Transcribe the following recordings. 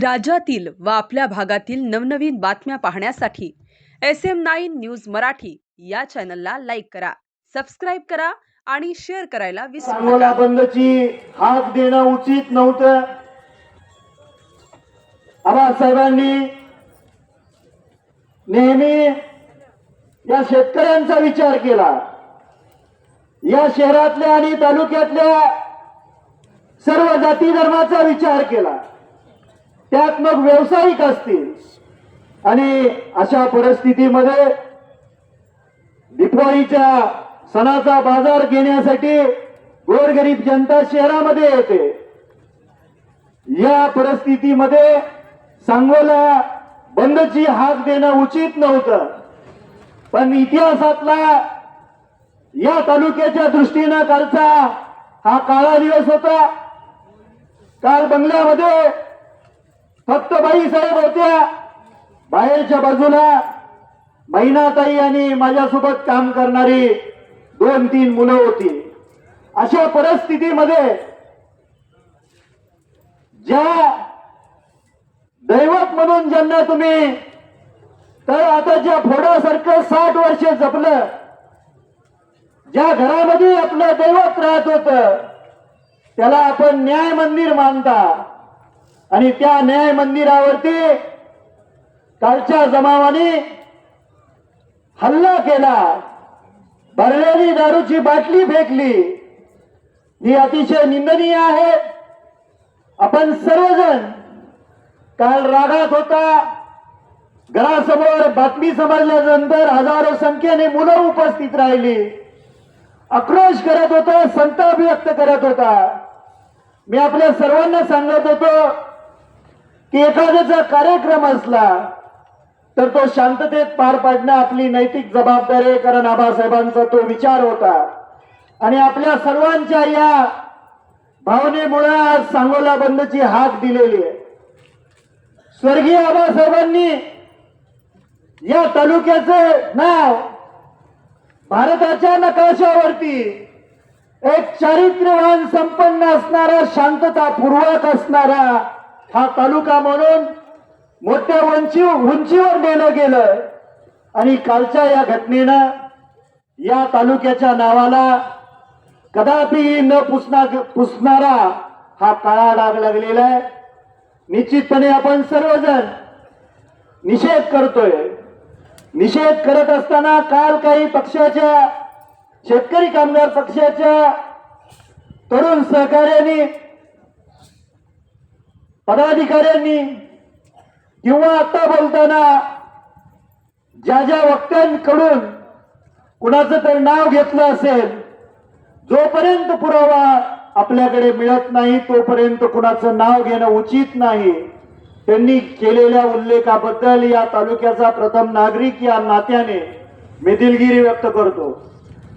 राज्यातील व आपल्या भागातील नवनवीन बातम्या पाहण्यासाठी S M nine news Marathi या चॅनलला लाईक करा सबस्क्राईब करा आणि शेअर करायला विसरू नका. बंदची हाक देणं उचित नव्हतं. आबासाहेबांनी नेहमी या शेतकऱ्यांचा विचार केला. या शहरातल्या आणि तालुक्यातल्या सर्व जाती धर्माचा विचार केला. त्यात मग व्यावसायिक असतील. आणि अशा परिस्थितीमध्ये दिपावळीच्या सणाचा बाजार घेण्यासाठी गोरगरीब जनता शहरामध्ये येते. या परिस्थितीमध्ये सांगोला बंदची हाक देणं उचित नव्हतं. पण इतिहासातला या तालुक्याच्या दृष्टीनं कालचा हा काळा दिवस होता. काल बंगल्यामध्ये फक्त बाई साहेब होत्या. बाहेरच्या बाजूला महिनाताई आणि माझ्यासोबत काम करणारी दोन तीन मुलं होती. अशा परिस्थितीमध्ये ज्या दैवत म्हणून ज्यांना तुम्ही तर आता ज्या फोडासारखं साठ वर्ष जपलं ज्या घरामध्ये आपलं दैवत राहत होत त्याला आपण न्याय मंदिर मानता. आणि त्या न्याय मंदिरावरती कालच्या जमावाने हल्ला केला. भरलेली दारूची बाटली फेकली. ही अतिशय निंदनीय आहे. आपण सर्वजण काल रागात होता. घरासमोर बातमी समजल्यानंतर हजारो संख्येने मुलं उपस्थित राहिली. आक्रोश करत होता संताप व्यक्त करत होता. मी आपल्या सर्वांना सांगत होतो की एखाद्याचा कार्यक्रम असला तर तो शांततेत पार पाडणं आपली नैतिक जबाबदारी आहे कारण आबासाहेबांचा तो विचार होता. आणि आपल्या सर्वांच्या या भावनेमुळे आज सांगोला बंदची हाक दिलेली आहे. स्वर्गीय आबासाहेबांनी या तालुक्याचे नाव भारताच्या नकाशावरती एक चारित्र्यवान संपन्न असणारा शांततापूर्वक असणारा हा तालुका म्हणून मोठ्या उंची उंचीवर नेलं गेलं आणि कालच्या या घटनेनं या तालुक्याच्या नावाला कदापि न पुसना पुसणारा हा काळा डाग लागलेला आहे. निश्चितपणे आपण सर्वजण निषेध करतोय. निषेध करत असताना काल काही पक्षाच्या शेतकरी कामगार पक्षाच्या तरुण सहकार्याने पदाधिकाऱ्यांनी किंवा आता बोलताना ज्या ज्या वक्त्यांकडून कुणाचं तर नाव घेतलं असेल जोपर्यंत पुरावा आपल्याकडे मिळत नाही तोपर्यंत कुणाचं नाव घेणं उचित नाही. त्यांनी केलेल्या उल्लेखाबद्दल या तालुक्याचा प्रथम नागरिक या नात्याने मी दिलगिरी व्यक्त करतो.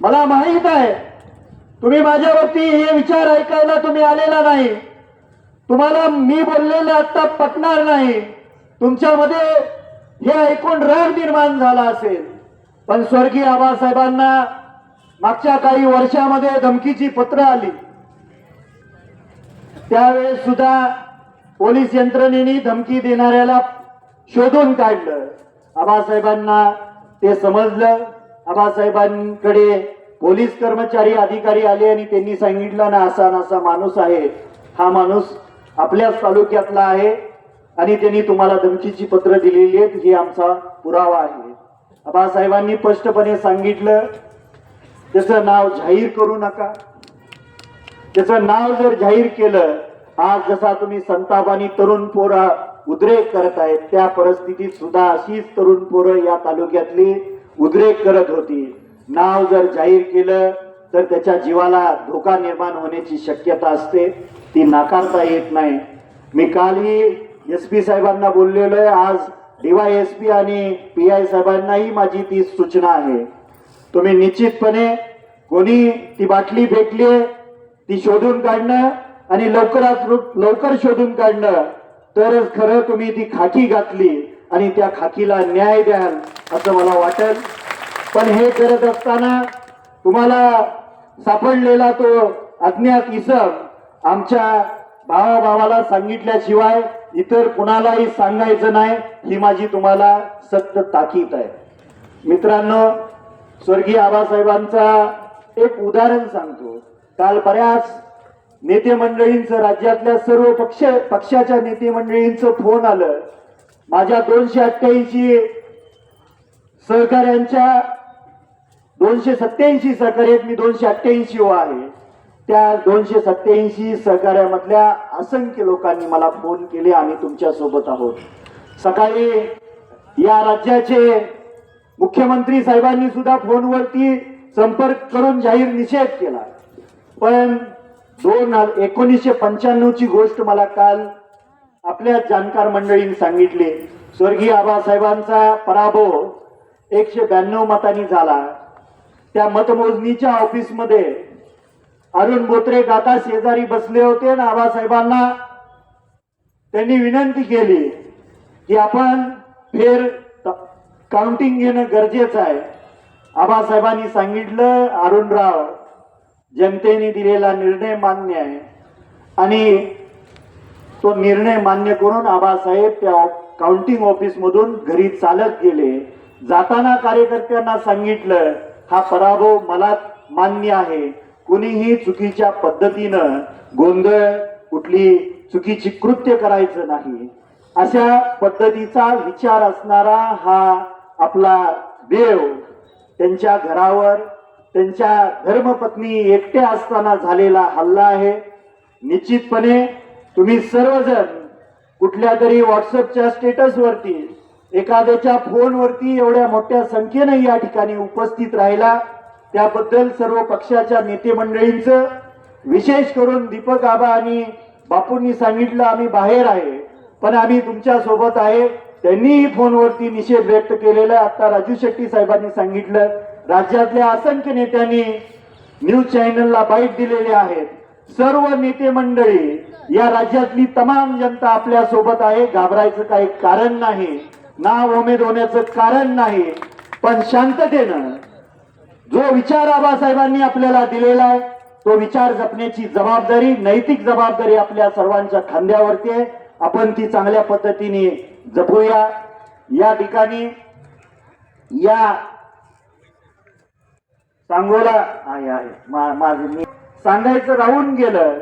मला माहीत आहे तुम्ही माझ्यावरती हे विचार ऐकायला तुम्ही आलेला नाही. तुम्हाला मी बोललेलं आता पटणार नाही. तुमच्यामध्ये हे ऐकून राग निर्माण झाला असेल. पण स्वर्गीय आबासाहेबांना मागच्या काही वर्षामध्ये धमकीची पत्र आली. त्यावेळेस सुद्धा पोलीस यंत्रणेने धमकी देणाऱ्याला शोधून काढलं. आबासाहेबांना ते समजलं. आबासाहेबांकडे पोलीस कर्मचारी अधिकारी आले आणि त्यांनी सांगितलं ना असा नसा माणूस आहे. हा माणूस आपल्याच तालुक्यातला आहे आणि त्यांनी तुम्हाला धमकीची पत्र दिलेली आहेत ही आमचा पुरावा आहे. आबासाहेबांनी स्पष्टपणे सांगितलं त्याचं नाव जाहीर करू नका. त्याचं नाव जर जाहीर केलं आज जसा तुम्ही संताप आणि तरुण पोरं उद्रेक करत आहेत त्या परिस्थितीत सुद्धा अशीच तरुण पोरं या तालुक्यातली उद्रेक करत होती. नाव जर जाहीर केलं तर त्याच्या जीवाला धोका निर्माण होण्याची शक्यता असते ती नाकारता येत नाही. मी कालही एस पी साहेबांना बोललेलो आहे आज डीवाय एस पी आणि पी आय साहेबांनाही माझी ती सूचना आहे. तुम्ही निश्चितपणे कोणी ती बाटली फेकली ती शोधून काढणं आणि लवकरात लवकर शोधून काढणं तरच खरं तुम्ही ती खाकी घातली आणि त्या खाकीला न्याय द्याल असं मला वाटेल. पण हे करत असताना तुम्हाला सापडलेला तो अज्ञात इसम आमच्या भावाभावाला सांगितल्याशिवाय इतर कुणालाही सांगायचं नाही ही माझी तुम्हाला सक्त ताकीद आहे. मित्रांनो स्वर्गीय आबासाहेबांचा एक उदाहरण सांगतो. काल बऱ्याच नेते मंडळींचं राज्यातल्या सर्व पक्ष पक्षाच्या नेते मंडळींचं फोन आलं. माझ्या दोनशे अठ्ठ्याऐंशी सहकाऱ्यांच्या दोनशे सत्याऐंशी सहकार्य मी दोनशे अठ्ठ्याऐंशी व आहे. त्या दोनशे सत्याऐंशी सहकार्यामधल्या असंख्य लोकांनी मला फोन केले आम्ही तुमच्यासोबत आहोत. सकाळी या राज्याचे मुख्यमंत्री साहेबांनी सुद्धा फोनवरती संपर्क करून जाहीर निषेध केला. पण दोन एकोणीसशे पंच्याण्णव ची गोष्ट मला काल आपल्या जाणकार मंडळींनी सांगितली. स्वर्गीय आबासाहेबांचा पराभव एकशे ब्याण्णव मतांनी झाला. त्या मतमोजणीच्या ऑफिसमध्ये अरुण बोत्रे काका शेजारी बसले होते आणि आबासाहेबांना त्यांनी विनंती केली की आपण फेर काउंटिंग घेणं गरजेचं आहे. आबासाहेबांनी सांगितलं अरुणराव जनतेने दिलेला निर्णय मान्य आहे. आणि तो निर्णय मान्य करून आबासाहेब त्या काउंटिंग ऑफिस मधून घरी चालत गेले. जाताना कार्यकर्त्यांना सांगितलं हा पराभव मला मान्य आहे. कुणीही चुकीच्या पद्धतीनं गोंधळ कुठली चुकीची कृत्य करायचं नाही. अशा पद्धतीचा विचार असणारा हा आपला देव त्यांच्या घरावर त्यांच्या धर्मपत्नी एकट्या असताना झालेला हल्ला आहे. निश्चितपणे तुम्ही सर्वजण कुठल्या तरी व्हॉट्सअपच्या स्टेटसवरती एखाद्याच्या फोनवरती एवढ्या मोठ्या संख्येनं या ठिकाणी उपस्थित राहिला त्याबद्दल सर्व पक्षाच्या नेते मंडळींचं विशेष करून दीपक आबा आणि बापूंनी सांगितलं आम्ही बाहेर आहे पण आम्ही तुमच्यासोबत आहे. त्यांनीही फोनवरती निषेध व्यक्त केलेला. आता राजू शेट्टी साहेबांनी सांगितलं राज्यातल्या असंख्य नेत्यांनी न्यूज चॅनलला बाईट दिलेले आहेत. सर्व नेते मंडळी या राज्यातली तमाम जनता आपल्यासोबत आहे घाबरायचं काही कारण नाही. नाव उमेद होण्याचं कारण नाही पण शांततेनं जो विचार आबासाहेबांनी आपल्याला दिलेला आहे तो विचार जपण्याची जबाबदारी नैतिक जबाबदारी आपल्या सर्वांच्या खांद्यावरती आहे. आपण ती चांगल्या पद्धतीने जपूया. या ठिकाणी या सांगोला आहे आहे. मा- माझं मी सांगायचं राहून गेलं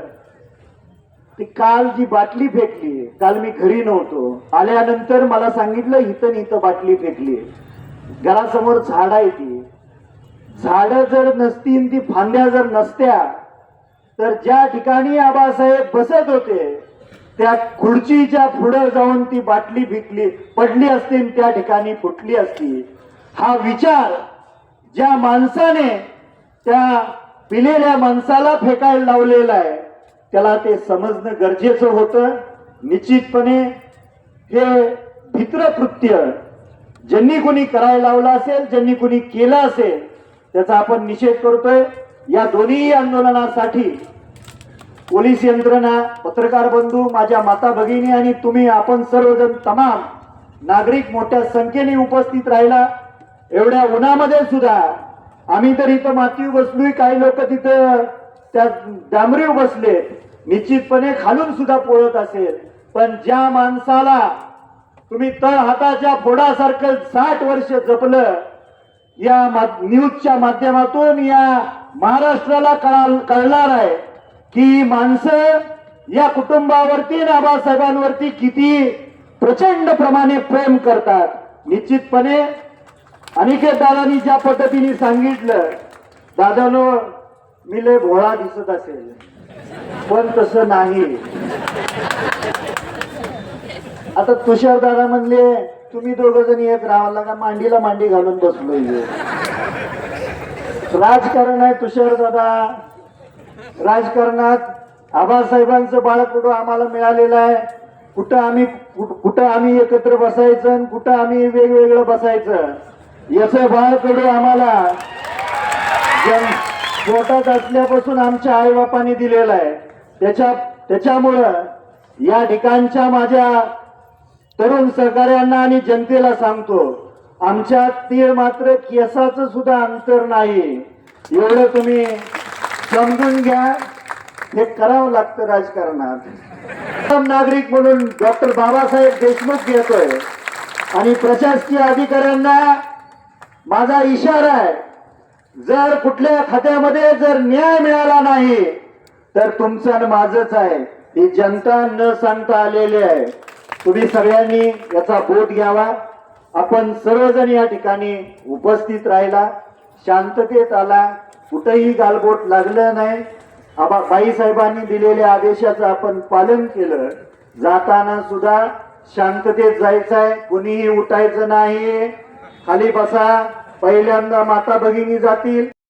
ती काल जी बाटली फेकली काल मी घरी नव्हतो. आल्यानंतर मला सांगितलं इथं इथं बाटली फेकली. घरासमोर झाड आहे ती. झाड जर नसतील ती फांद्या जर नसत्या तर ज्या ठिकाणी आबासाहेब बसत होते त्या खुर्चीच्या पुढे जाऊन ती बाटली फेकली पडली असती त्या ठिकाणी फुटली असती. हा विचार ज्या माणसाने त्या पिलेल्या माणसाला फेकायला लावलेला आहे त्याला ते समजणं गरजेचं होतं. निश्चितपणे हे भित्र कृत्य ज्यांनी कोणी करायला लावलं असेल ज्यांनी कोणी केलं असेल त्याचा आपण निषेध करतोय. या दोन्ही आंदोलनासाठी पोलीस यंत्रणा पत्रकार बंधू माझ्या माता भगिनी आणि तुम्ही आपण सर्वजण तमाम नागरिक मोठ्या संख्येने उपस्थित राहिला. एवढ्या उन्हामध्ये सुद्धा आम्ही तर इथं माती बसलोय. काही लोक तिथं त्या डांबरीव बसले. निश्चितपणे खालून सुद्धा पोळत असेल. पण ज्या माणसाला तुम्ही तळ हाताच्या फोडासारखं साठ वर्ष जपलं या मा- न्यूजच्या माध्यमातून या महाराष्ट्राला कळणार आहे की माणसं या कुटुंबावरती आणि किती प्रचंड प्रमाणे प्रेम करतात. निश्चितपणे अनिकेत दादांनी ज्या पद्धतीने सांगितलं दादानो मी लय भोळा दिसत असेल. पण तसं नाही. आता तुषार दादा म्हणले तुम्ही दोघ जण येत राहायला का मांडीला मांडी घालून बसलो राजकारण आहे तुषार दादा राजकारणात आबासाहेबांचं बाळकडू आम्हाला मिळालेलं आहे. कुठं आम्ही कुठ- कुठं आम्ही एकत्र बसायचं आणि कुठं आम्ही वेगवेगळं बसायचं याचं बाळकडू आम्हाला जन- पोटात असल्यापासून आमच्या आईबापांनी दिलेलं आहे. त्याच्या त्याच्यामुळं या ठिकाणच्या माझ्या तरुण सहकार्यांना आणि जनतेला सांगतो आमच्या तीळ मात्र केसाचं सुद्धा अंतर नाही. एवढं तुम्ही समजून घ्या. हे करावं लागतं राजकारणात. उत्तम नागरिक म्हणून डॉक्टर बाबासाहेब देशमुख येतोय. आणि प्रशासकीय अधिकाऱ्यांना माझा इशारा आहे जर कुठल्या खात्यामध्ये जर न्याय मिळाला नाही तर तुमचं आणि माझंच आहे. ही जनता न सांगता आलेली आहे. तुम्ही सगळ्यांनी याचा बोध घ्यावा. आपण सर्वजण या ठिकाणी उपस्थित राहिला. शांततेत आला. कुठंही गालबोट लागलं नाही. आबा बाईसाहेबांनी दिलेल्या आदेशाचं आपण पालन केलं. जाताना सुद्धा शांततेत जायचं आहे कुणीही उठायचं नाही. खाली बसा. पहिल्यांदा माता भगिनी जातील.